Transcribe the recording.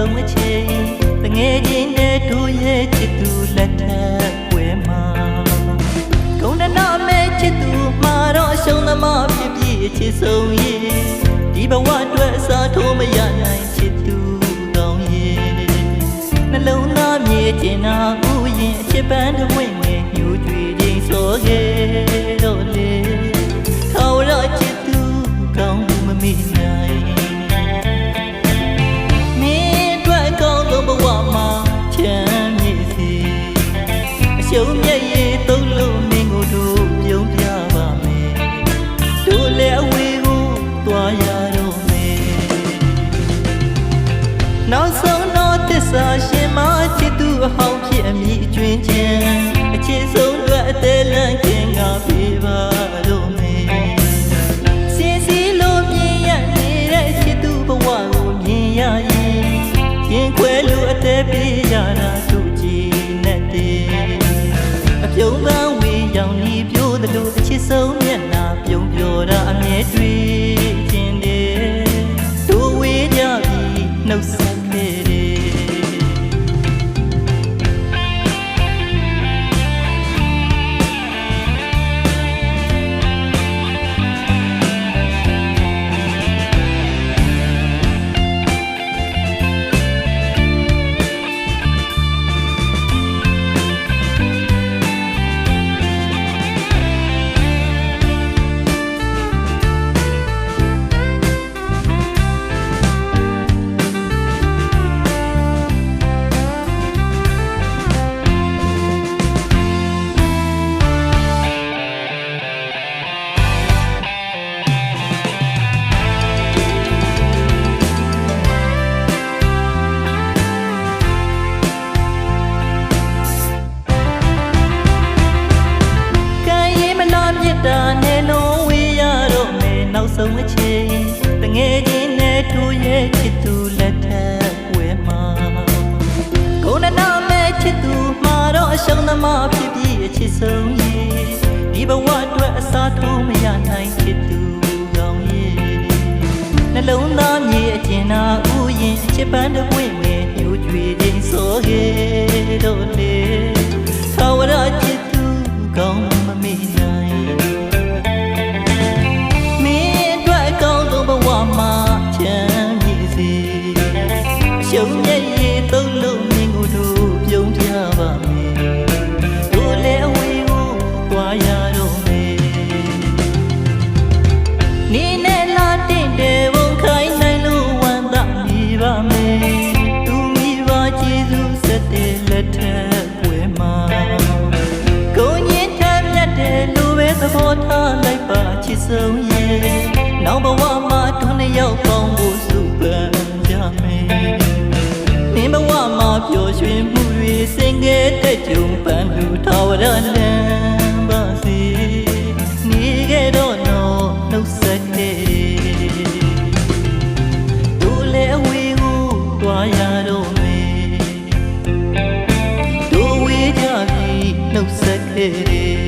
ဆုံးအချိန်တငယ်ချင်းနဲ့တို့ရဲ့ချစ်သူလက်ထပ်ွယ်မှာကုန်းနနာမဲ့ချစ်သူမှာတော့ရှုံးသမားဖြစ်ဖြစ်ချစ်ဆုံးရဲ့ဒီဘဝအတွက်အစားထိုးမရနိုင်ချစ်သူကောင်းရဲ့နှလုံးသားမြေကျင်နာဥယျင်အချစ်ပန်းတစ်ဝင့် စ္ဆာရှင်မချစ်သူအဟောင်းဖြစ်အမိအကျွင်းချင်းအချစ်ဆုံးအတွက်အသေးလန့်ခင်ကပြေပါတော့မယ်စင်စီလိုမြင်ရနေတဲ့ချစ်သူဘဝကိုမြင်ရရင်ရင်ခွဲလို့အသက်ပေးရတာတို့ကြည်နဲ့တည်းအပြုံးပန်းဝေးရောင်နီးပြိုးသလိုအချစ်ဆုံးမျက်နှာပြုံးပြောတာအမြဲတွေ့ခြင်းတယ်တို့ဝေးကြပြီနှုတ် တို့ရဲ့ချစ်သူလက်ထပ်ဝဲမှာကိုယ်နဲ့နာမဲ့ချစ်သူမှာတော့အရှုံးသမားဖြစ်ပြီးအချစ်ဆုံးရဲ့ဒီဘဝအတွက်အစားထိုးမရနိုင်ချစ်သူကောင်းရဲ့နှလုံးသားမြေအကျဉ်းနာဥယျင်အချစ်ပန်းတစ်ပွင့် တဲ့ကြုံပန်းမှုတော်ရလန်ပါစီနေခဲ့တော့တော့နှုတ်ဆက်တဲ့တို့လေအဝေးကိုတွားရတော့မေတို့ဝေးကြပြီနှုတ်ဆက်တဲ့